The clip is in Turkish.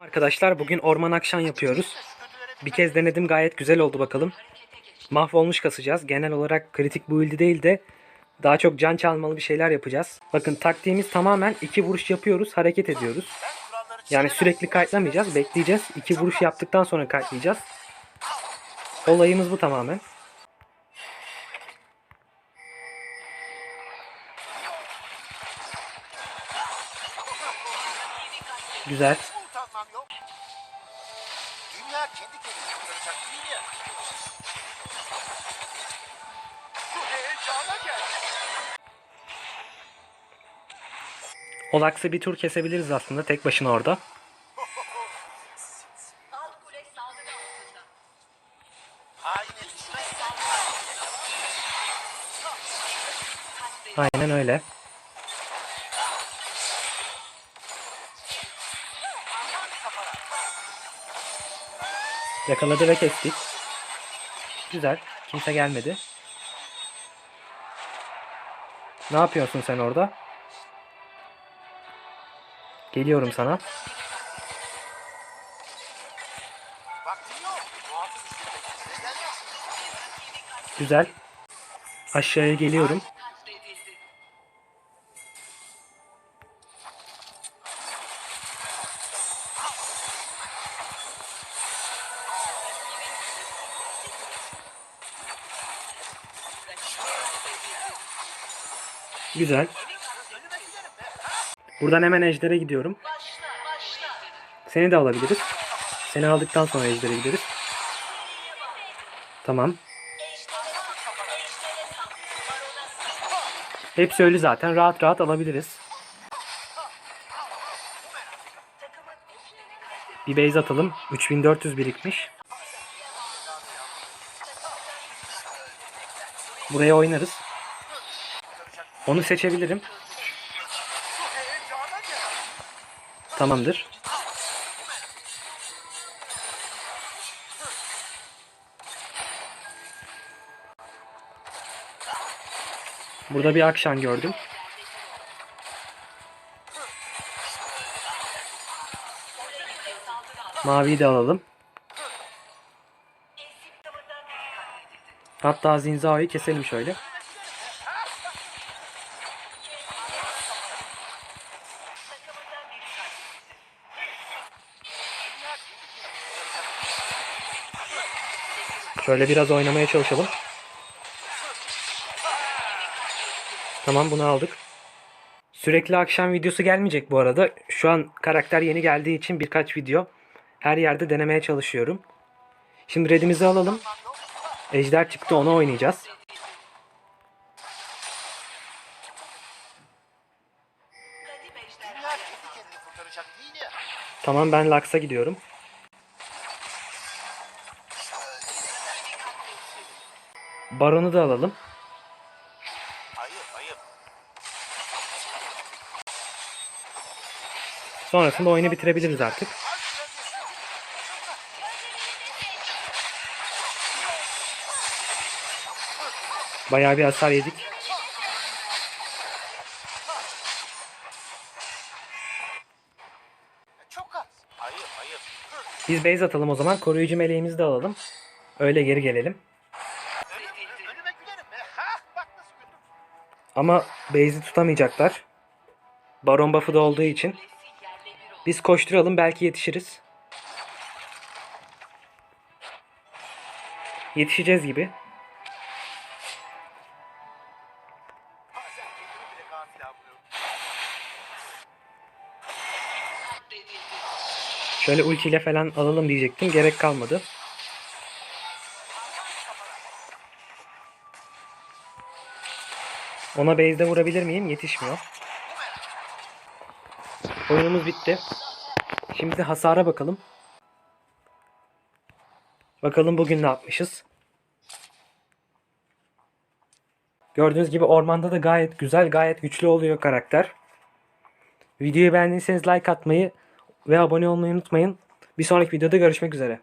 Arkadaşlar bugün orman akşam yapıyoruz. Bir kez denedim gayet güzel oldu bakalım. Mahvolmuş kasacağız. Genel olarak kritik build'i değil de daha çok can çalmalı bir şeyler yapacağız. Bakın taktiğimiz tamamen iki vuruş yapıyoruz, hareket ediyoruz. Yani sürekli kayıtlamayacağız, bekleyeceğiz. İki vuruş yaptıktan sonra kayıtlayacağız. Olayımız bu tamamen. Güzel. Dünya kendi kendini kurtaracak değil ya. Şu heyecana gel. Olaks'ı bir tur kesebiliriz aslında tek başına orada. Aynen öyle. Yakaladı ve kestik. Güzel. Kimse gelmedi. Ne yapıyorsun sen orada? Geliyorum sana. Güzel. Aşağıya geliyorum. Güzel. Buradan hemen ejdere gidiyorum. Seni de alabiliriz. Seni aldıktan sonra ejdere gideriz. Tamam. Hepsi ölü zaten. Rahat rahat alabiliriz. Bir base atalım. 3400 birikmiş. Buraya oynarız. Onu seçebilirim. Tamamdır. Burada bir akşam gördüm. Maviyi de alalım. Hatta Zinzao'yu keselim şöyle. Şöyle biraz oynamaya çalışalım. Tamam bunu aldık. Sürekli akşam videosu gelmeyecek bu arada. Şu an karakter yeni geldiği için birkaç video her yerde denemeye çalışıyorum. Şimdi redimizi alalım. Ejder çıktı onu oynayacağız. Tamam ben Lux'a gidiyorum. Baron'u da alalım. Sonrasında oyunu bitirebiliriz artık. Bayağı bir hasar yedik. Biz base atalım o zaman. Koruyucu meleğimizi de alalım. Öyle geri gelelim. Ama base'i tutamayacaklar. Baron buff'ı da olduğu için. Biz koşturalım belki yetişiriz. Yetişeceğiz gibi. Şöyle ultiyle falan alalım diyecektim. Gerek kalmadı. Ona base'de vurabilir miyim? Yetişmiyor. Oyunumuz bitti. Şimdi hasara bakalım. Bakalım bugün ne yapmışız. Gördüğünüz gibi ormanda da gayet güzel, gayet güçlü oluyor karakter. Videoyu beğendiyseniz like atmayı ve abone olmayı unutmayın. Bir sonraki videoda görüşmek üzere.